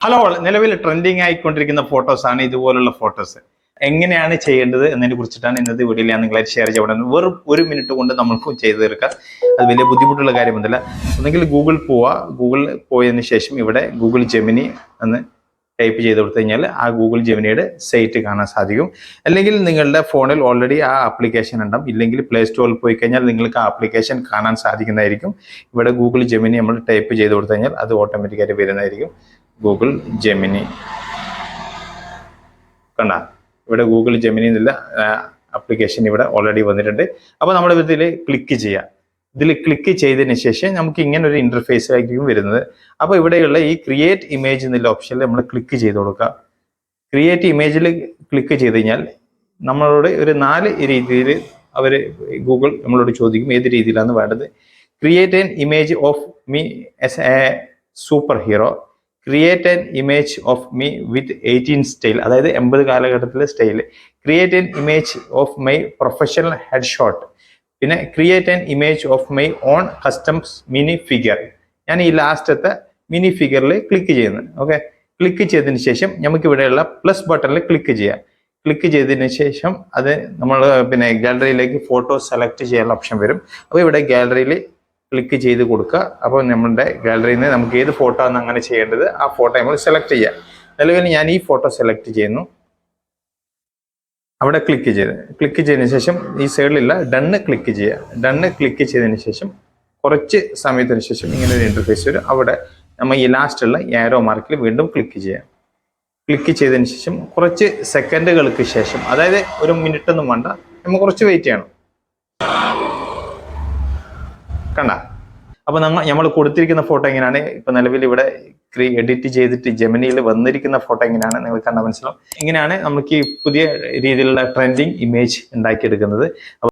Hello നിലവിൽ trending ആയിക്കൊണ്ടിരിക്കുന്ന photos ആണ് ഇതുപോലുള്ള ഫോട്ടോസ് എങ്ങനെയാണ് ചെയ്യേണ്ടത് എന്നതിനെ കുറിച്ചിട്ടാണ് ഇന്നത്തെ വീഡിയോയിൽ ഞാൻ നിങ്ങളെ ഷെയർ ചെയ്യപ്പെടുന്നത് വെറും ഒരു മിനിറ്റ് കൊണ്ട് നമ്മൾക്കും ചെയ്തു തീർക്കാം. അത് വലിയ ബുദ്ധിമുട്ടുള്ള കാര്യമൊന്നുമില്ല. ഒന്നെങ്കിൽ ഗൂഗിൾ പോവുക ഗൂഗിൾ പോയതിന് ശേഷം ഇവിടെ ഗൂഗിൾ ജെമിനി എന്ന് ടൈപ്പ് ചെയ്ത് കൊടുത്തു കഴിഞ്ഞാൽ ആ ഗൂഗിൾ ജെമിനിയുടെ സൈറ്റ് കാണാൻ സാധിക്കും. അല്ലെങ്കിൽ നിങ്ങളുടെ ഫോണിൽ ഓൾറെഡി ആ ആപ്ലിക്കേഷൻ ഉണ്ടാവും. ഇല്ലെങ്കിൽ പ്ലേ സ്റ്റോറിൽ പോയി കഴിഞ്ഞാൽ നിങ്ങൾക്ക് ആ ആപ്ലിക്കേഷൻ കാണാൻ സാധിക്കുന്നതായിരിക്കും. ഇവിടെ ഗൂഗിൾ ജെമിനി നമ്മൾ ടൈപ്പ് ചെയ്ത് കൊടുത്തു കഴിഞ്ഞാൽ അത് ഓട്ടോമാറ്റിക്കായിട്ട് വരുന്നതായിരിക്കും. Google Gemini. കണ്ട? ഇവിടെ ഗൂഗിൾ ജെമിനി എന്നുള്ള ആപ്ലിക്കേഷൻ ഇവിടെ ഓൾറെഡി വന്നിട്ടുണ്ട്. അപ്പോൾ നമ്മൾ ഇതിൽ ക്ലിക്ക് ചെയ്യാം. ഇതിൽ ക്ലിക്ക് ചെയ്തതിന് ശേഷം നമുക്ക് ഇങ്ങനെ ഒരു ഇന്റർഫേസ് ആയിരിക്കും വരുന്നത്. അപ്പോൾ ഇവിടെയുള്ള ഈ ക്രിയേറ്റ് ഇമേജ് എന്നുള്ള ഓപ്ഷനിൽ നമ്മൾ ക്ലിക്ക് ചെയ്ത് കൊടുക്കുക. ക്രിയേറ്റ് ഇമേജിൽ ക്ലിക്ക് ചെയ്ത് കഴിഞ്ഞാൽ നമ്മളോട് ഒരു നാല് രീതിയിൽ അവർ ഗൂഗിൾ നമ്മളോട് ചോദിക്കും ഏത് രീതിയിലാണ് വേണ്ടത്. Create an image of me as a superhero create an image of me with eighteen style അതായത് എൺപത് കാലഘട്ടത്തിലെ style create an image of my professional headshot പിന്നെ create an image of my own customs mini figure ഞാൻ ഈ ലാസ്റ്റത്തെ mini ഫിഗറിൽ click ചെയ്യുന്നു. Okay click ചെയ്തതിന് ശേഷം നമുക്ക് ഇവിടെയുള്ള പ്ലസ് ബട്ടണിൽ ക്ലിക്ക് ചെയ്യാം. ക്ലിക്ക് ചെയ്തതിന് ശേഷം അത് നമ്മൾ പിന്നെ ഗാലറിയിലേക്ക് ഫോട്ടോ സെലക്ട് ചെയ്യാനുള്ള ഓപ്ഷൻ വരും. അപ്പോൾ ഇവിടെ ഗാലറിയിൽ ക്ലിക്ക് ചെയ്ത് കൊടുക്കുക അപ്പോൾ നമ്മുടെ ഗാലറിയിൽ നിന്ന് നമുക്ക് ഏത് ഫോട്ടോ ആണ് അങ്ങനെ ചെയ്യേണ്ടത് ആ ഫോട്ടോ നമ്മൾ സെലക്ട് ചെയ്യുക നിലവിൽ ഞാൻ ഈ ഫോട്ടോ സെലക്ട് ചെയ്യുന്നു. അവിടെ ക്ലിക്ക് ചെയ്ത്. ക്ലിക്ക് ചെയ്തതിന് ശേഷം ഈ സൈഡിലുള്ള ഡണ്ണ് ക്ലിക്ക് ചെയ്യുക. ഡണ്ണ് ക്ലിക്ക് ചെയ്തതിന് ശേഷം കുറച്ച് സമയത്തിന് ശേഷം ഇങ്ങനെ ഒരു ഇന്റർഫേസ് വരും. അവിടെ നമ്മൾ ഈ ലാസ്റ്റുള്ള ആരോ മാർക്കിൽ വീണ്ടും ക്ലിക്ക് ചെയ്യാം ക്ലിക്ക് ചെയ്തതിന് ശേഷം കുറച്ച് സെക്കൻഡുകൾക്ക് ശേഷം അതായത് ഒരു മിനിറ്റ് ഒന്നും വേണ്ട നമ്മൾ കുറച്ച് വെയിറ്റ് ചെയ്യണം. കണ്ട. അപ്പൊ നമ്മൾ നമ്മൾ കൊടുത്തിരിക്കുന്ന ഫോട്ടോ എങ്ങനെയാണ്? ഇപ്പൊ നിലവിൽ ഇവിടെ എഡിറ്റ് ചെയ്തിട്ട് ജെമിനിയിൽ വന്നിരിക്കുന്ന ഫോട്ടോ എങ്ങനെയാണ്? നിങ്ങൾ കണ്ട മനസ്സിലാവും. എങ്ങനെയാണ് നമുക്ക് ഈ പുതിയ രീതിയിലുള്ള ട്രെൻഡിങ് ഇമേജ് ഉണ്ടാക്കിയെടുക്കുന്നത്.